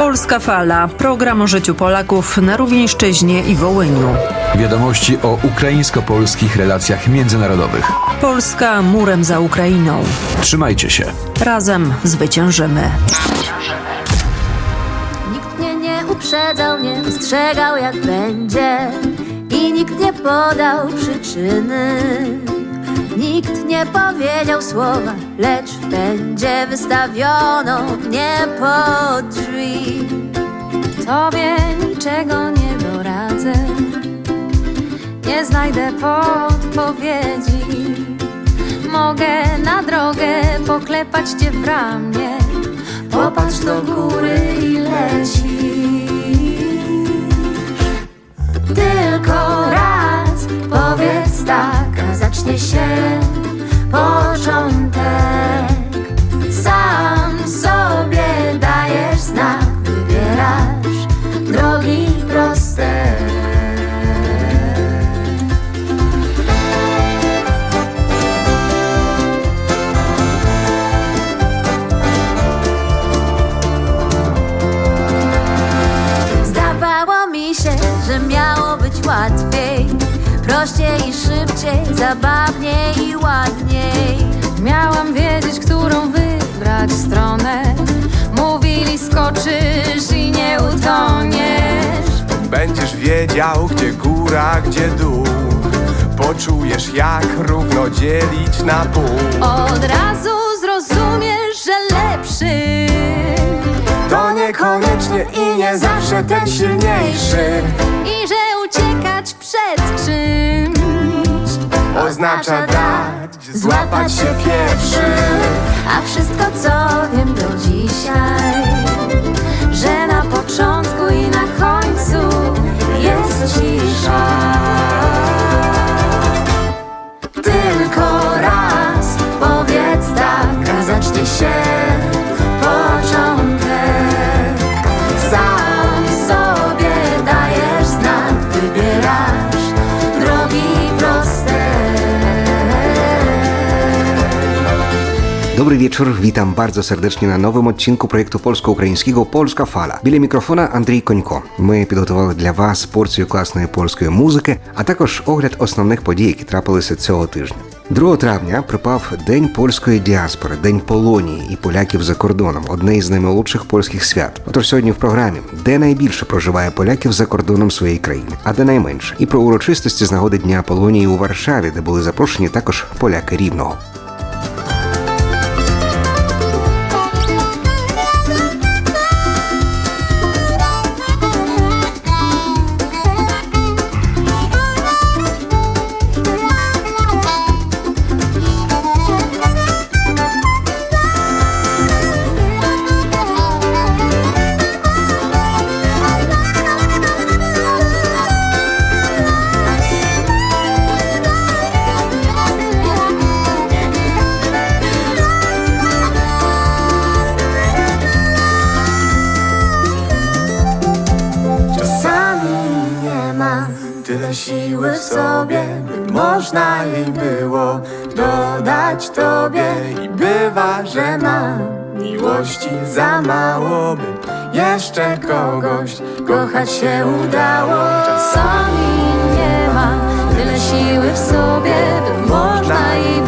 Polska Fala. Program o życiu Polaków na Rówieńszczyźnie i Wołyniu. Wiadomości o ukraińsko-polskich relacjach międzynarodowych. Polska murem za Ukrainą. Trzymajcie się. Razem zwyciężymy. Nikt mnie nie uprzedzał, nie ostrzegał jak będzie I nikt nie podał przyczyny Nikt nie powiedział słowa, lecz w pędzie wystawiono mnie pod drzwi. Tobie niczego nie doradzę Nie znajdę podpowiedzi. Mogę na drogę poklepać cię w ramię. Popatrz do góry i lecisz Tylko raz powiedz tak, a zacznie się Miałam wiedzieć, którą wybrać stronę. Mówili skoczysz i nie utoniesz. Będziesz wiedział, gdzie góra, gdzie dół. Poczujesz, jak równo dzielić na pół. Od razu zrozumiesz, że lepszy To niekoniecznie i nie zawsze ten silniejszy. I że uciekać przed czymś Oznacza dać, złapać się pierwszy. A wszystko co wiem do dzisiaj Że na początku i na końcu jest cisza Dobry wieczór, witam bardzo serdecznie na nowym odcinku projektu polsko-українського Polska Fala. Біля мікрофона Андрій Конько. Ми підготували для вас порцію класної польської музики, а також огляд основних подій, які трапилися цього тижня. 2 травня припав День польської діаспори, День Полонії і поляків за кордоном одне із наймолодших польських свят. Отож сьогодні в програмі, де найбільше проживає поляків за кордоном своєї країни, а де найменше, і про урочистості з нагоди Дня Полонії у Варшаві, де були запрошені також поляки рівного. Miłości za mało, by jeszcze kogoś kochać się udało. Czasami nie mam tyle siły w sobie, by można jej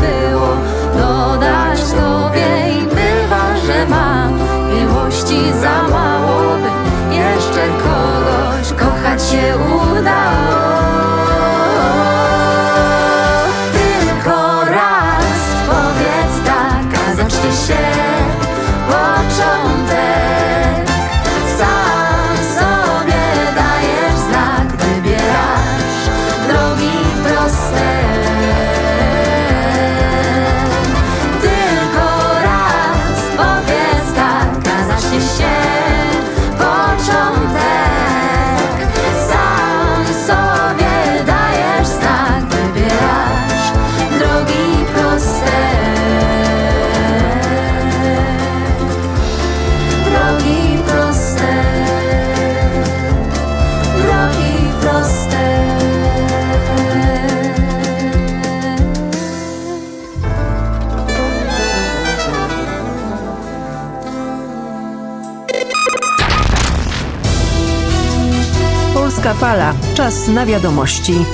Fala. Czas na wiadomości.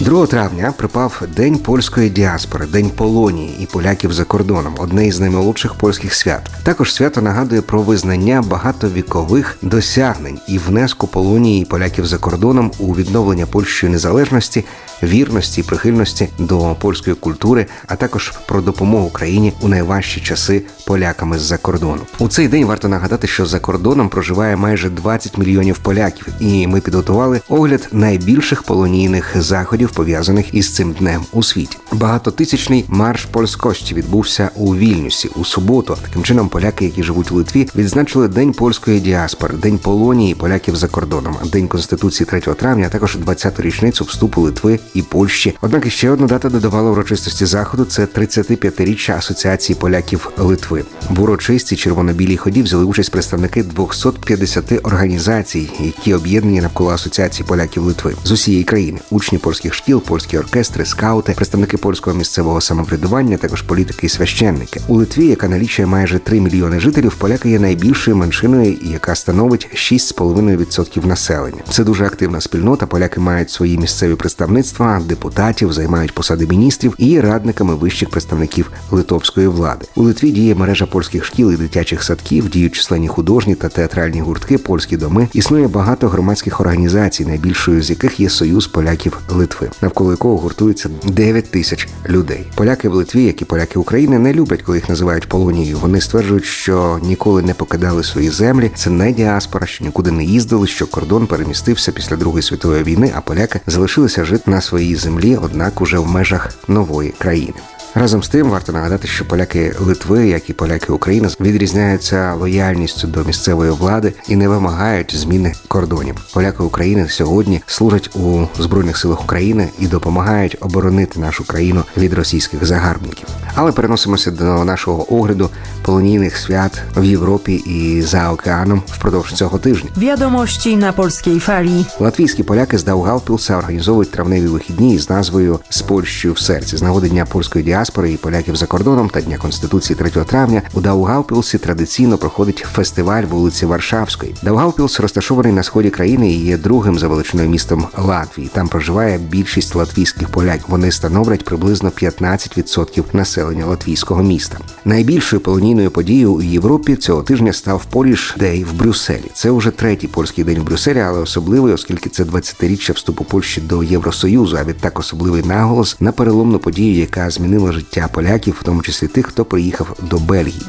2 травня припав День польської діаспори, День Полонії і поляків за кордоном одне із наймолодших польських свят. Також свято нагадує про визнання багатовікових досягнень і внеску Полонії і поляків за кордоном у відновлення Польщої незалежності, вірності і прихильності до польської культури, а також про допомогу країні у найважчі часи поляками з-за кордону. У цей день варто нагадати, що за кордоном проживає майже 20 мільйонів поляків, і ми підготували огляд найбільших полонійних заходів, пов'язаних із цим днем у світі. Багатотисячний марш польськості відбувся у Вільнюсі у суботу. Таким чином, поляки, які живуть у Литві, відзначили День польської діаспори, День Полонії поляків за кордоном, День Конституції 3 травня, а також 20-ту річницю вступу Литви і Польщі. Однак ще одна дата додавала урочистості заходу. Це 35-річчя Асоціації поляків Литви. В урочистій червоно-білій ході взяли участь представники 250 організацій, які об'єднані навколо асоціації поляків Литви з усієї країни, учні польських шкіл, польські оркестри, скаути, представники польського місцевого самоврядування, також політики і священники. У Литві, яка налічує майже 3 мільйони жителів, поляки є найбільшою меншиною, яка становить 6,5% населення. Це дуже активна спільнота. Поляки мають свої місцеві представництва, депутатів, займають посади міністрів і є радниками вищих представників литовської влади. У Литві діє мережа польських шкіл і дитячих садків, діють численні художні та театральні гуртки, польські доми. Існує багато громадських організацій, найбільшою з яких є Союз поляків Литви, навколо якого гуртується 9 тисяч людей. Поляки в Литві, як і поляки України, не люблять, коли їх називають полонією. Вони стверджують, що ніколи не покидали свої землі. Це не діаспора, що нікуди не їздили, що кордон перемістився після Другої світової війни, а поляки залишилися жити на своїй землі, однак уже в межах нової країни. Разом з тим варто нагадати, що поляки Литви, як і поляки України, відрізняються лояльністю до місцевої влади і не вимагають зміни кордонів. Поляки України сьогодні служать у збройних силах України і допомагають оборонити нашу країну від російських загарбників. Але переносимося до нашого огляду полонійних свят в Європі і за океаном впродовж цього тижня. Wiadomości na Polskiej Fali. Латвійські поляки з Даугавпілса організовують травневі вихідні з назвою з Польщею в серці з нагоди Дня польської діаспори і поляків за кордоном та Дня Конституції 3 травня у Даугавпілсі традиційно проходить фестиваль вулиці Варшавської. Даугавпілс розташований на сході країни і є другим за величиною містом Латвії. Там проживає більшість латвійських поляків. Вони становлять приблизно 15% населення латвійського міста. Найбільшою полонійною подією у Європі цього тижня став Polish Day в Брюсселі. Це вже третій польський день в Брюсселі, але особливий, оскільки це 20-річчя вступу Польщі до Євросоюзу, а відтак особливий наголос на переломну подію, яка змінила життя поляків, в тому числі тих, хто приїхав до Бельгії.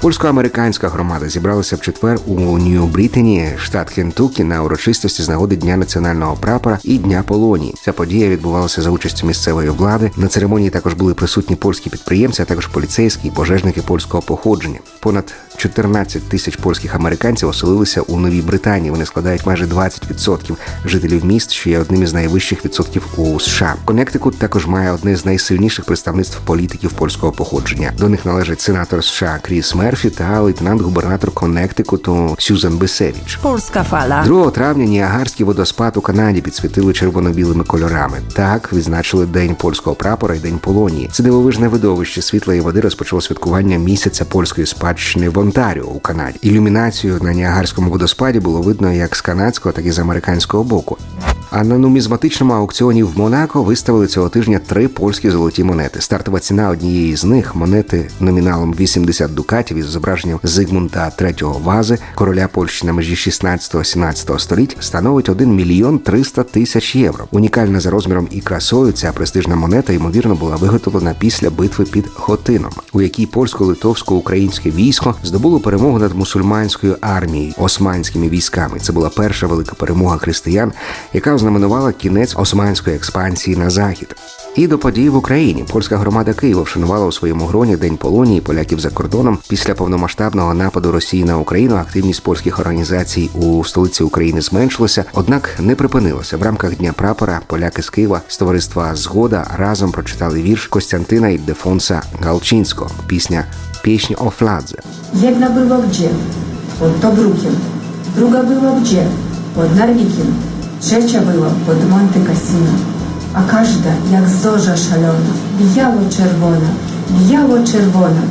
Польсько-американська громада зібралася в четвер у Нью-Брітені, штат Кентукі, на урочистості з нагоди Дня національного прапора і Дня Полонії. Ця подія відбувалася за участю місцевої влади. На церемонії також були присутні польські підприємці, а також поліцейські і пожежники польського походження. Понад 14 тисяч польських американців оселилися у Новій Британії. Вони складають майже 20% жителів міст, що є одним із найвищих відсотків у США. Коннектикут також має одне з найсильніших представництв політиків польського походження. До них належить сенатор США Кріс Мерфі та лейтенант-губернатор Коннектикуту Сюзан Бесевіч. Polska Fala. 2 травня Ніагарський водоспад у Канаді підсвітили червоно-білими кольорами. Так відзначили День польського прапора і День Полонії. Це дивовижне видовище світла і води розпочало святкування місяця польської спадщини в Онтаріо у Канаді. Ілюмінацію на Ніагарському водоспаді було видно як з канадського, так і з американського боку. А на нумізматичному аукціоні в Монако виставили цього тижня три польські золоті монети. Стартова ціна однієї з них монети номіналом 80 дукатів із зображенням Зигмунта III Вази, короля Польщі на межі 16-17 століть, становить 1 мільйон 300 тисяч євро. Унікальна за розміром і красою ця престижна монета ймовірно була виготовлена після битви під Хотином, у якій польсько-литовсько-українське військо здобуло перемогу над мусульманською армією османськими військами. Це була перша велика перемога християн, яка ознаменувала кінець османської експансії на захід. І до подій в Україні польська громада Києва вшанувала у своєму гроні День Полонії поляків за кордоном. Після повномасштабного нападу Росії на Україну активність польських організацій у столиці України зменшилася, однак не припинилася. В рамках дня прапора поляки з Києва з товариства Згода разом прочитали вірш Костянтина Ільдефонса Галчинського. Пісня Пісня о фладзе. Jedna było gdzie? Pod Tobrukiem. Druga była gdzie? Pod Narwikiem. Trzecia była pod Monte Cassino. a każda jak zorza szalona, biało-czerwona, biało-czerwona,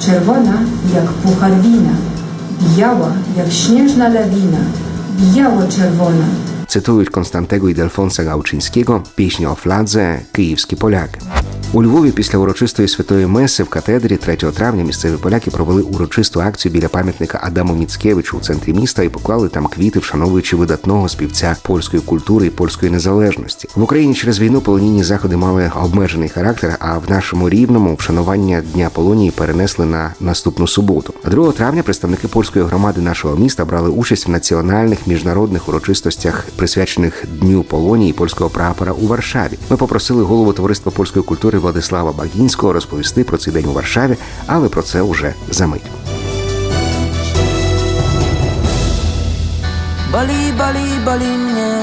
czerwona jak puchar wina, biała jak śnieżna lawina, biało-czerwona. Cytując Konstantego i Delfonsa Gałczyńskiego, pieśń o fladze Kijowski Polak. У Львові після урочистої святої меси в катедрі 3 травня місцеві поляки провели урочисту акцію біля пам'ятника Адаму Міцкевичу у центрі міста і поклали там квіти, вшановуючи видатного співця польської культури і польської незалежності. В Україні через війну полонійні заходи мали обмежений характер. А в нашому рівному вшанування дня полонії перенесли на наступну суботу. 2 травня представники польської громади нашого міста брали участь в національних міжнародних урочистостях, присвячених дню полонії польського прапора у Варшаві. Ми попросили голову товариства польської культури Владислава Багінського розповісти про цей день у Варшаві, але про це уже за мить. Boli, boli, boli mnie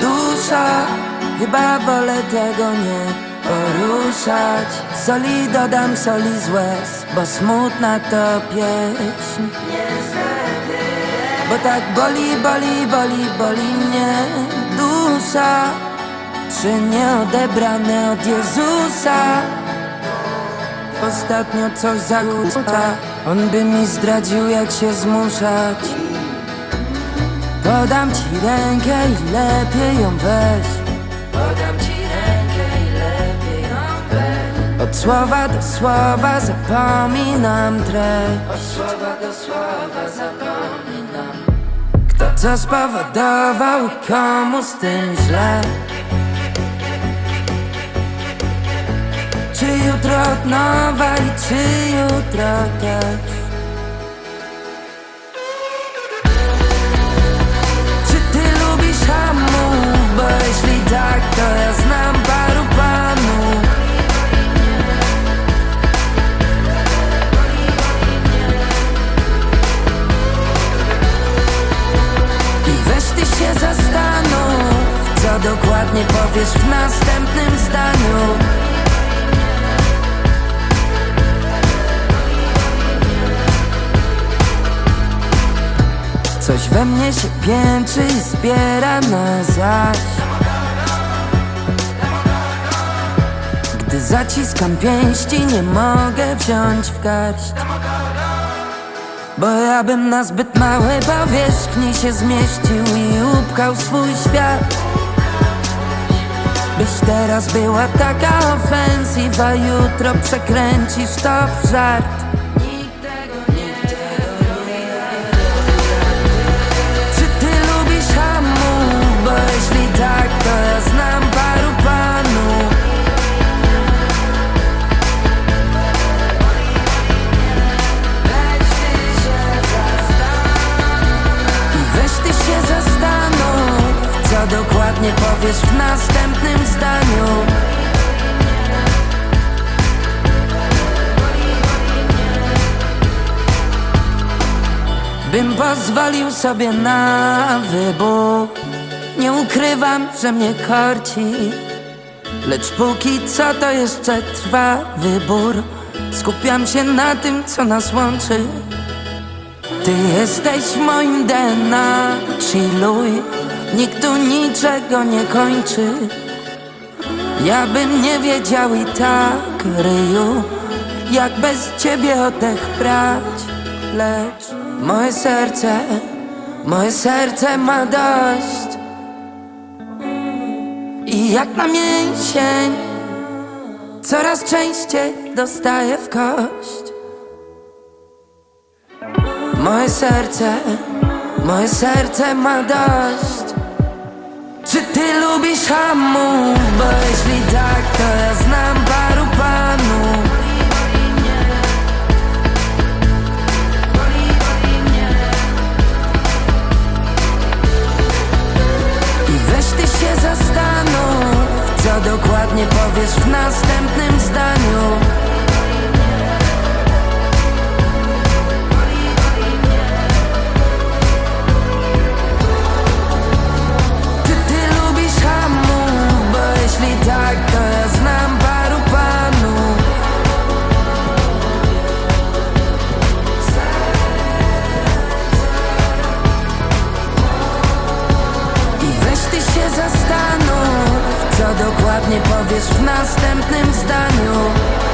dusza Chyba wolę tego nie poruszać Soli dodam soli z łez Bo smutna to pieśń Bo tak boli, boli, boli, boli mnie dusza Czy nie odebrane od Jezusa? Ostatnio coś zakłóca. On by mi zdradził jak się zmuszać. Podam ci rękę i lepiej ją weź. Podam ci rękę i lepiej ją weź. Od słowa do słowa zapominam treść. Od słowa do słowa zapominam. Kto co spowodował i komu z tym źle Czy jutro od nowa i czy jutro też? Czy ty lubisz hamów? Bo jeśli tak, to ja znam paru panów. I weź ty się zastanów Co dokładnie powiesz w następnym zdaniu mnie się piętrzy i zbiera na zaś. Gdy zaciskam pięści nie mogę wziąć w garść. Bo ja bym na zbyt małej powierzchni się zmieścił i upchał swój świat. Byś teraz była taka ofensywa, jutro przekręcisz to w żart dokładnie powiesz w następnym zdaniu. Bym pozwolił sobie na wybór. Nie ukrywam, że mnie korci. Lecz póki co to jeszcze trwa wybór. Skupiam się na tym, co nas łączy. Ty jesteś moim DNA Chilluj, nikt tu niczego nie kończy. Ja bym nie wiedział i tak, ryju Jak bez ciebie oddech brać Lecz moje serce, moje serce ma dość. I jak na mięsień Coraz częściej dostaję w kość. Moje serce, moje serce ma dość Czy ty lubisz hamów? Bo jeśli tak, to ja znam paru panów I weź ty się zastanów Co dokładnie powiesz w następnym zdaniu Jeśli tak, to ja znam paru panów. I weź ty się zastanów Co dokładnie powiesz w następnym zdaniu.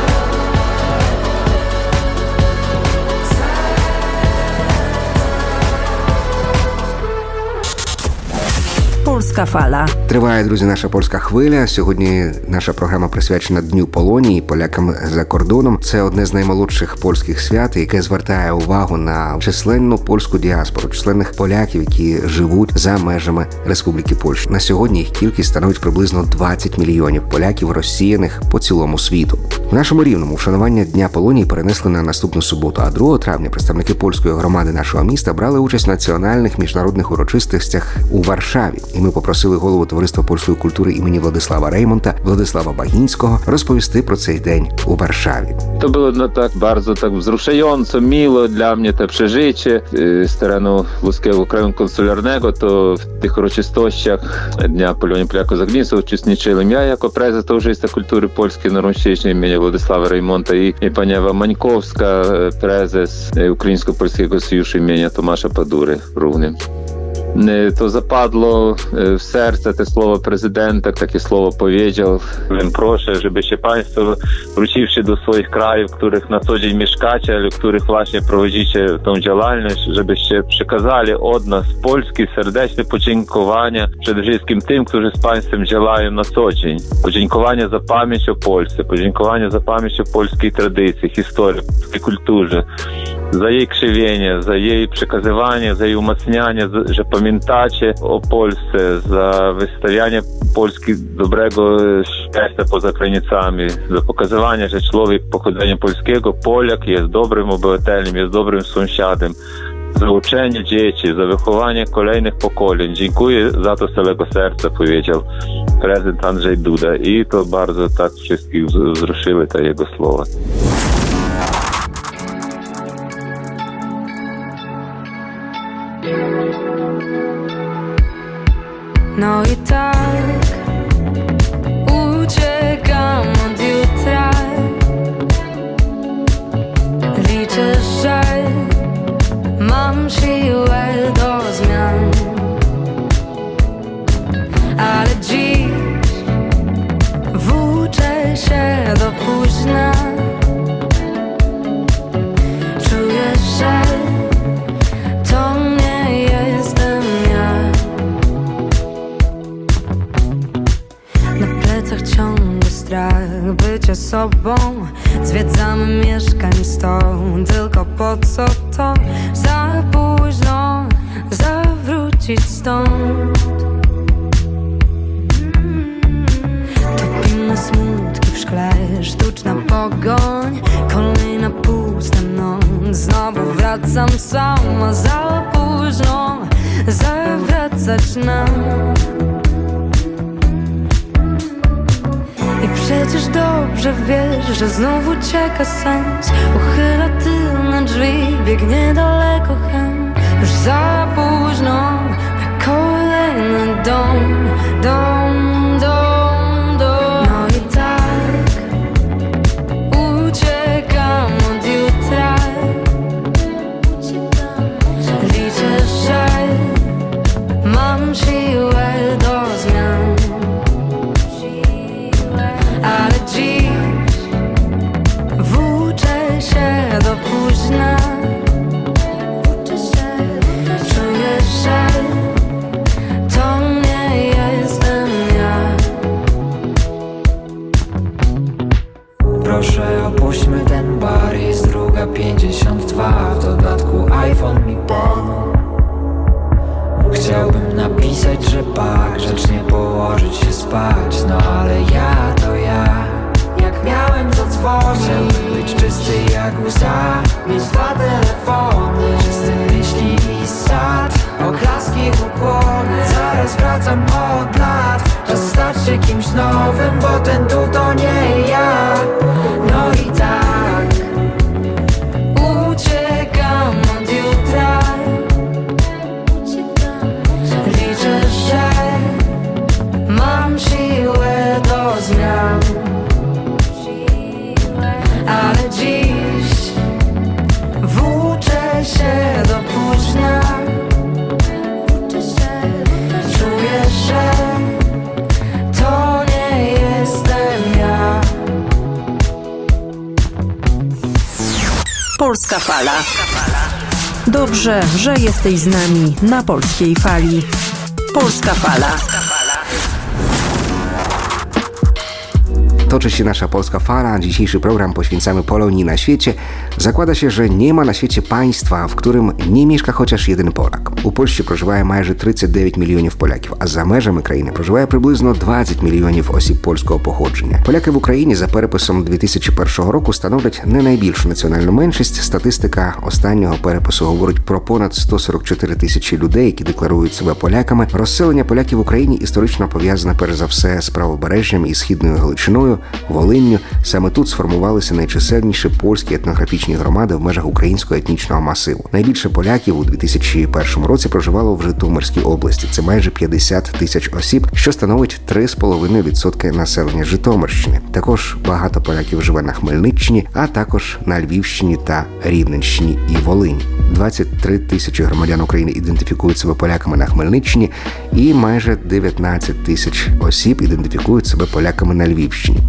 Polska Fala. Триває, друзі, наша польська хвиля. Сьогодні наша програма присвячена Дню Полонії, полякам за кордоном. Це одне з наймолодших польських свят, яке звертає увагу на численну польську діаспору, численних поляків, які живуть за межами Республіки Польща. На сьогодні їх кількість становить приблизно 20 мільйонів поляків, розсіяних по цілому світу. В нашому рівному вшанування Дня Полонії перенесли на наступну суботу. А 2 травня представники польської громади нашого міста брали участь в національних міжнародних урочистостях у Варшаві. І ми попросили голову товариства польської культури імені Владислава Реймонта, Владислава Багінського, розповісти про цей день у Варшаві. Przeżycie yy, z terenu Luskiego Kraju Konsularnego, to w tych uroczystościach Dnia Polonii Polaków za Gniezno uczestniczyłem ja jako prezes Towarzystwa Kultury Polskiej na Rąścieźnie imienia Władysława Rejmonta i, i pani Ewa Mańkowska, e, prezes e, Ukraińsko-Polskiego Sojuszu imienia Tomasza Padury również. E, To zapadło e, w serce te słowa prezydenta, takie słowo powiedział. Więc proszę, żebyście Państwo wróciwszy do swoich krajów, w których na co dzień mieszkacie, ale w których właśnie prowadzicie tą działalność, żebyście przekazali od nas z Polski serdeczne podziękowania przede wszystkim tym, którzy z Państwem działają na co dzień. Podziękowania za pamięć o Polsce, podziękowania za pamięć o polskiej tradycji, historii, polskiej kulturze, za jej krzewienie, pamiętacie o Polsce, za wystawianie Polski dobrego świata poza granicami, za pokazywanie, że człowiek pochodzenia polskiego, Polak jest dobrym obywatelem, jest dobrym sąsiadem, za uczenie dzieci, za wychowanie kolejnych pokoleń. Dziękuję za to z całego serca, powiedział prezydent Andrzej Duda i to bardzo tak wszystkich wz- wzruszyły te jego słowa. No i tak sobą. Zwiedzamy mieszkań sto Tylko po co to? Za późno zawrócić stąd? Topimy smutki w szkle Sztuczna pogoń Kolejna pusta noc. Znowu wracam sama Za późno zawracać nam dobrze wiesz, że znów ucieka sens. Uchyla tylne drzwi, biegnie daleko hen Już za późno na kolejny dom, dom, Ale dziś włóczę się do późna Czuję, że to nie jestem ja Polska Fala. Dobrze, że jesteś z nami na polskiej fali. Polska Fala. Toczy się nasza polska fala. Dzisiejszy program poświęcamy Polonii na świecie. Zakłada się, że nie ma na świecie państwa, в którym nie mieszka chociaż jeden Polak. У Польщі проживає майже 39 мільйонів поляків, а за межами країни проживає приблизно 20 мільйонів осіб польського походження. Поляки в Україні за переписом 2001 року становлять не найбільшу національну меншість. Статистика останнього перепису говорить про понад 144 тисячі людей, які декларують себе поляками. Розселення поляків в Україні історично пов'язане перш за все з правобережжям і східною Галичиною, Волинню. Саме тут сформувалися найчисельніші польські етнографічні громади в межах українського етнічного масиву. Найбільше поляків у 2001 році проживало в Житомирській області. Це майже 50 тисяч осіб, що становить 3,5% населення Житомирщини. Також багато поляків живе на Хмельниччині, а також на Львівщині та Рівненщині і Волині. 23 тисячі громадян України ідентифікують себе поляками на Хмельниччині, і майже 19 тисяч осіб ідентифікують себе поляками на Львівщині.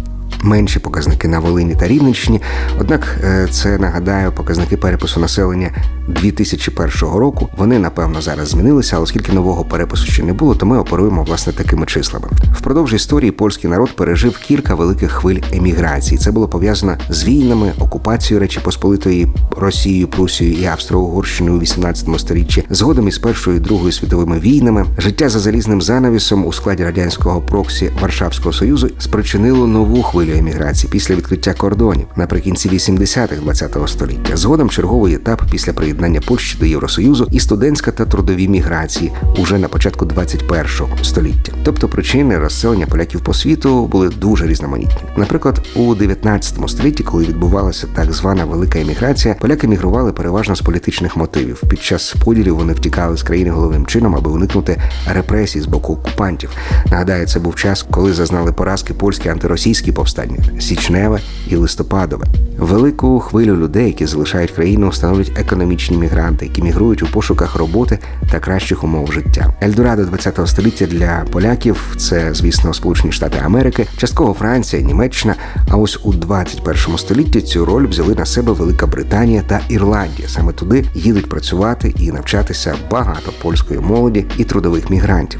Менші показники на Волині та Рівненщині. Однак е, це нагадаю показники перепису населення 2001 року. Вони напевно зараз змінилися, але оскільки нового перепису ще не було, то ми оперуємо власне такими числами. Впродовж історії польський народ пережив кілька великих хвиль еміграції. Це було пов'язано з війнами, окупацією Речі Посполитої Росією, Прусією і Австро-Угорщиною у 18 столітті, згодом із Першою і Другою світовими війнами, життя за залізним занавісом у складі радянського проксі Варшавського союзу спричинило нову хвилю еміграції після відкриття кордонів наприкінці 80-х ХХ століття. Згодом черговий етап після приєднання Польщі до Євросоюзу і студентська та трудові міграції уже на початку 21-го століття. Тобто причини розселення поляків по світу були дуже різноманітні. Наприклад, у 19 столітті, коли відбувалася так звана велика еміграція, поляки мігрували переважно з політичних мотивів. Під час поділів вони втікали з країни головним чином, аби уникнути репресій з боку окупантів. Нагадаю, це був час, коли зазнали поразки польські антиросійські повстання січневе і листопадове. Велику хвилю людей, які залишають країну, становлять економічні мігранти, які мігрують у пошуках роботи та кращих умов життя. Ельдорадо 20 століття для поляків це, звісно, Сполучені Штати Америки, частково Франція, Німеччина. А ось у 21 столітті цю роль взяли на себе Велика Британія та Ірландія. Саме туди їдуть працювати і навчатися багато польської молоді і трудових мігрантів.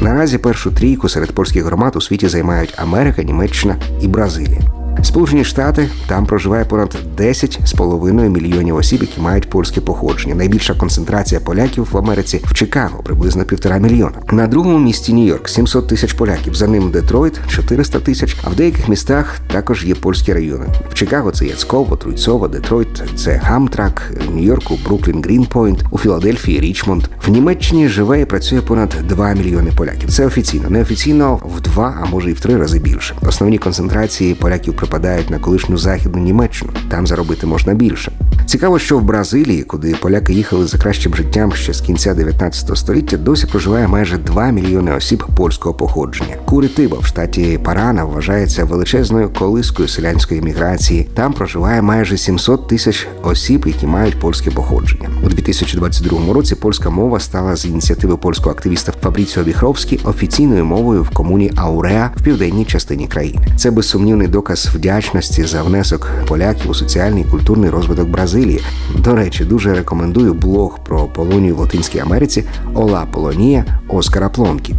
Наразі першу трійку серед польських громад у світі займають Америка, Німеччина і Бразилія. Сполучені Штати там проживає понад 10,5 мільйонів осіб, які мають польське походження. Найбільша концентрація поляків в Америці в Чикаго приблизно півтора мільйона. На другому місці Нью-Йорк 700 тисяч поляків. За ним Детройт 400 тисяч. А в деяких містах також є польські райони. В Чикаго це Яцково, Труйцово, Детройт, це Гамтрак, в Нью-Йорку, Бруклін, Грінпойнт, у Філадельфії, Річмонд. В Німеччині живе і працює понад 2 мільйони поляків. Це офіційно, неофіційно в два, а може і в три рази більше. Основні концентрації поляків припадають на колишню західну Німеччину. Там заробити можна більше. Цікаво, що в Бразилії, куди поляки їхали за кращим життям ще з кінця 19 століття, досі проживає майже 2 мільйони осіб польського походження. Куритиба в штаті Парана вважається величезною колискою селянської міграції. Там проживає майже 700 тисяч осіб, які мають польське походження. У 2022 році польська мова стала з ініціативи польського активіста Фабріціо Віхровські офіційною мовою в комуні Ауреа в південній частині країни. Це безсумнівний доказ вдячності за внесок поляків у соціальний і культурний розвиток Бразилії. До речі, дуже рекомендую блог про Полонію в Латинській Америці Ола Полонія Оскара Плонкі.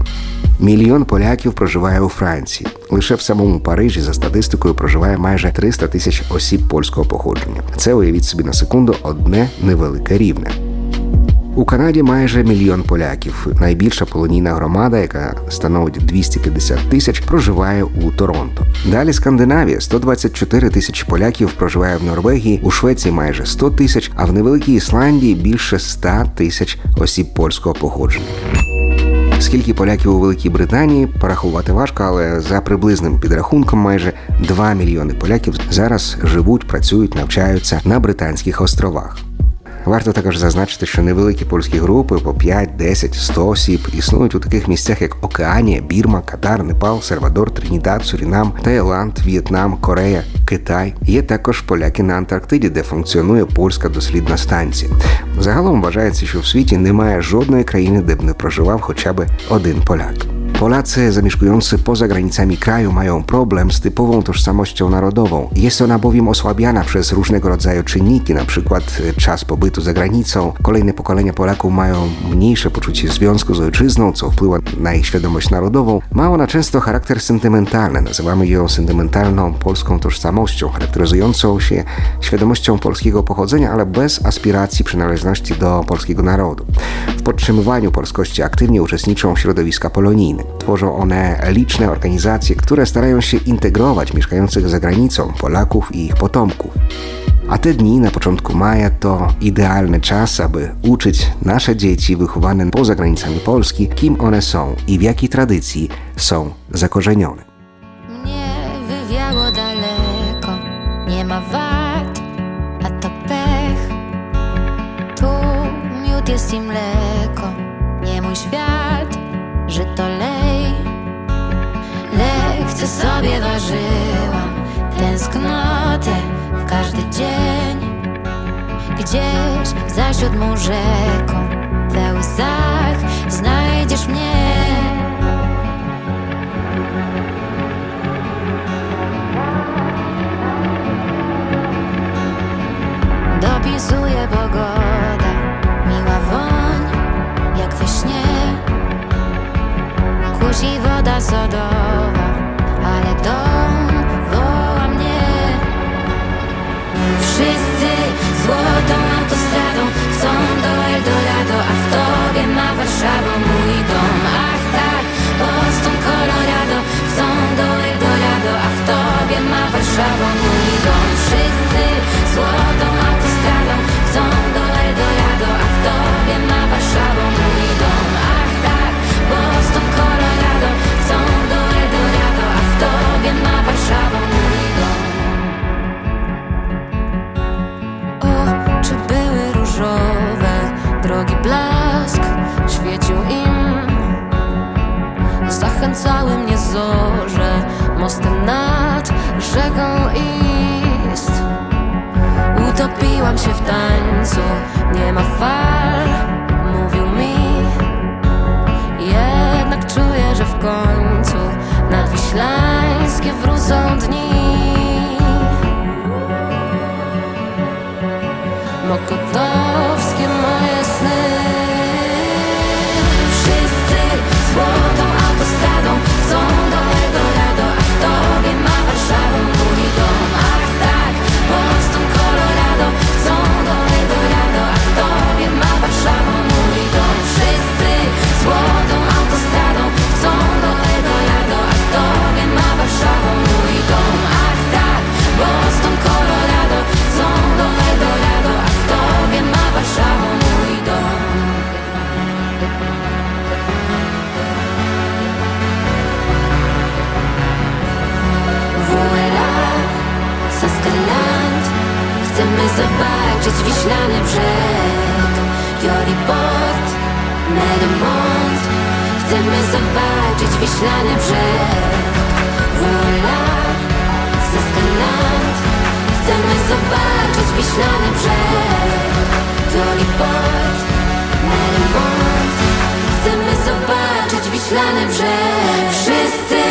Мільйон поляків проживає у Франції. Лише в самому Парижі за статистикою проживає майже 300 тисяч осіб польського походження. Це уявіть собі на секунду одне невелике рівне. У Канаді майже мільйон поляків. Найбільша полонійна громада, яка становить 250 тисяч, проживає у Торонто. Далі Скандинавія 124 тисячі поляків проживає в Норвегії, у Швеції майже 100 тисяч, а в невеликій Ісландії більше 100 тисяч осіб польського походження. Скільки поляків у Великій Британії порахувати важко, але за приблизним підрахунком, майже 2 мільйони поляків зараз живуть, працюють, навчаються на Британських островах. Варто також зазначити, що невеликі польські групи по 5, 10, 100 осіб існують у таких місцях, як Океанія, Бірма, Катар, Непал, Сальвадор, Тринідад, Сурінам, Таїланд, В'єтнам, Корея, Китай. Є також поляки на Антарктиді, де функціонує польська дослідна станція. Загалом вважається, що в світі немає жодної країни, де б не проживав хоча б один поляк. Polacy zamieszkujący poza granicami kraju mają problem z typową tożsamością narodową. Jest ona bowiem osłabiana przez różnego rodzaju czynniki, np. czas pobytu za granicą. Kolejne pokolenia Polaków mają mniejsze poczucie związku z ojczyzną, co wpływa na ich świadomość narodową. Ma ona często charakter sentymentalny. Nazywamy ją sentymentalną polską tożsamością, charakteryzującą się świadomością polskiego pochodzenia, ale bez aspiracji przynależności do polskiego narodu. W podtrzymywaniu polskości aktywnie uczestniczą środowiska polonijne. Tworzą one liczne organizacje, które starają się integrować mieszkających za granicą Polaków i ich potomków. A te dni na początku maja to idealny czas, aby uczyć nasze dzieci wychowane poza granicami Polski, kim one są i w jakiej tradycji są zakorzenione. Nie mój świat, że to lej. Lekcje sobie ważyłam, tęsknotę w każdy dzień. Gdzieś za siódmą rzeką, we łzach znajdziesz mnie. Kusi Zachęcały mnie zorze, mostem nad rzeką ist. Utopiłam się w tańcu, nie ma fal, mówił mi. Jednak czuję, że w końcu nadwiślańskie wrócą dni. Mokotowskie zobaczyć wiślany brzeg. Joriport, Merymont Chcemy zobaczyć wiślany brzeg. Voilà, Saskaland Chcemy zobaczyć wiślany brzeg. Joriport, Merymont Chcemy zobaczyć wiślany brzeg. Wszyscy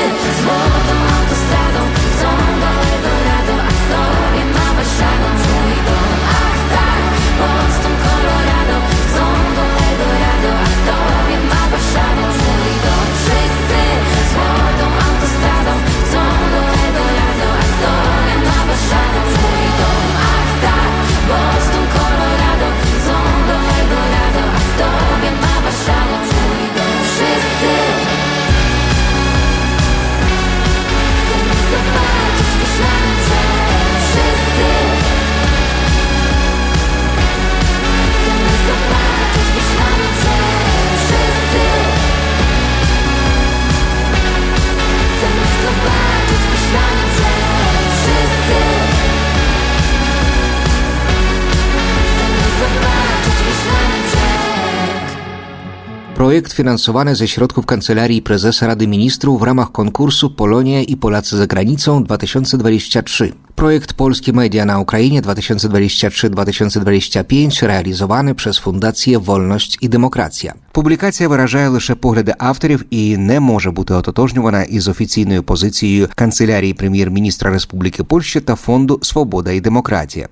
Projekt finansowany ze środków Kancelarii Prezesa Rady Ministrów w ramach konkursu Polonia i Polacy za granicą 2023. Projekt Polskie Media na Ukrainie 2023-2025 realizowany przez Fundację Wolność і Демократія. Публікація виражає лише погляди авторів і не може бути ототожнювана із офіційною позицією канцелярії прем'єр-міністра Республіки Польща та фонду Свобода і демократія.